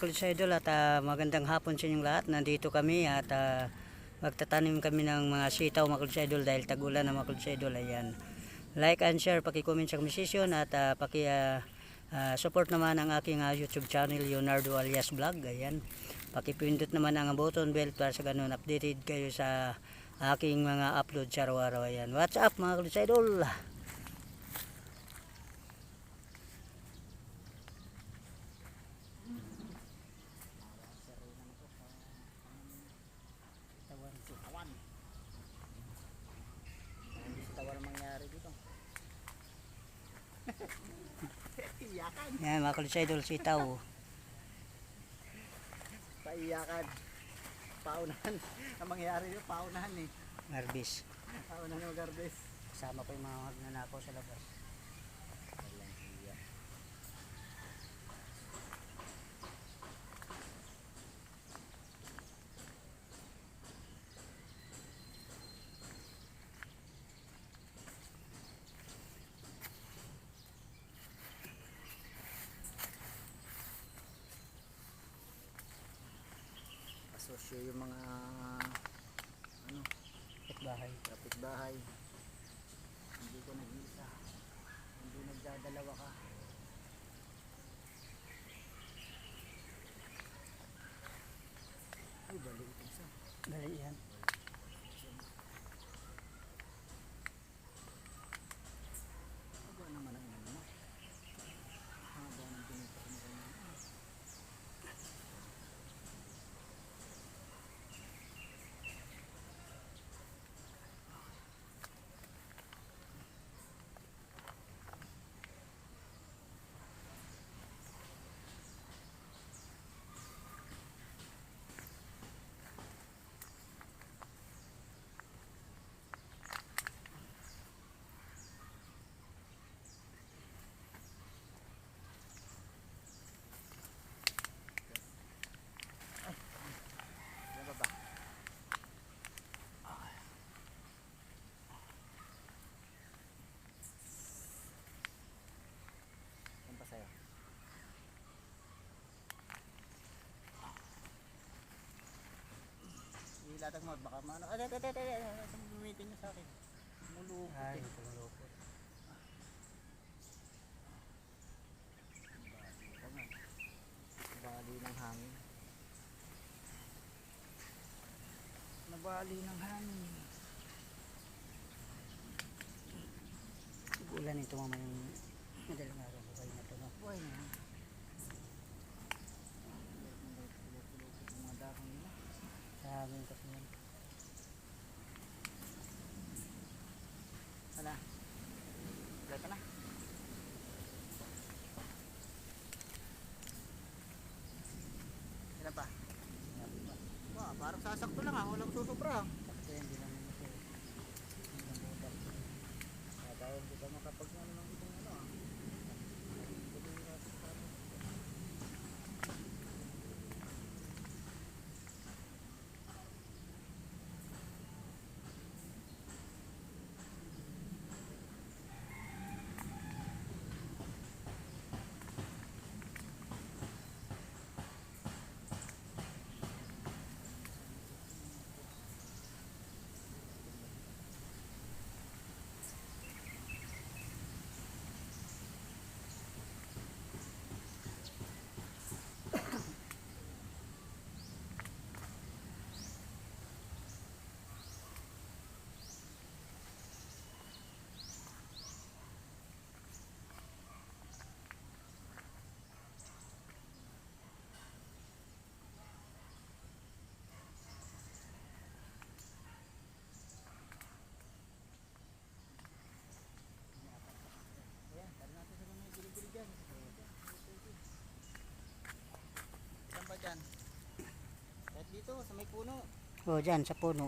mga Kulis Idol at ah, magandang hapon sa inyong lahat. Nandito kami at ah, magtatanim kami ng mga sitaw mga Kulis Idol dahil tagulan na mga Kulis Idol. Ayan. Like and share, paki-comment sa komisisyon at ah, paki ah, ah, support naman ang aking ah, YouTube channel Leonardo alias Vlog. Ayan. Paki-pindot naman ang button bell para sa ganun updated kayo sa aking mga upload sa araw-araw. Ayan. What's up mga Kulis Idol? Tawan. Tawan. Hindi sa tawan ang mangyari dito. Iyakan. Yan mga Kulis Idol sitaw. Paiyakan. Paunahan. Ang mangyari dito, paunahan eh. Marbis. Paunahan yung garbes. Kasama ko yung mga magnanakaw sa labas. Walang hiya. Asosyo yung mga ano, bahay. kapitbahay. Hindi ko nag-isa. Hindi nagdadalawa ka. Ay, bali ito isa. Dali yan. Haba naman ang ano mo. Haba ng pinito mo kanina. Yan ba ba? Yan pa sa'yo? Ilatag mo, baka maano. Ay, ay, ay, ay, ay, niyo sa akin. Mulupot Ay, eh. tumulupot. Tama. Bali ng hangin. Nabali ng hangin. Ulan ito mamaya yung madalang araw ko kayo na ito. Buhay na yan. Mulupot yung mga dahon nila. Sa amin kasi yan. Hala. Wala ka na. Ilan pa? Wah, parang sasakto lang ah. Walang susubra. Sakto yan, di naman ito. eh. Ang budak. Tatawag ko pa makapag ano ng ibang ano ah. Ayan, tara natin sa mga gilid-gilid dyan. Saan ba dyan? Kahit dito, sa may puno. O, dyan, sa puno.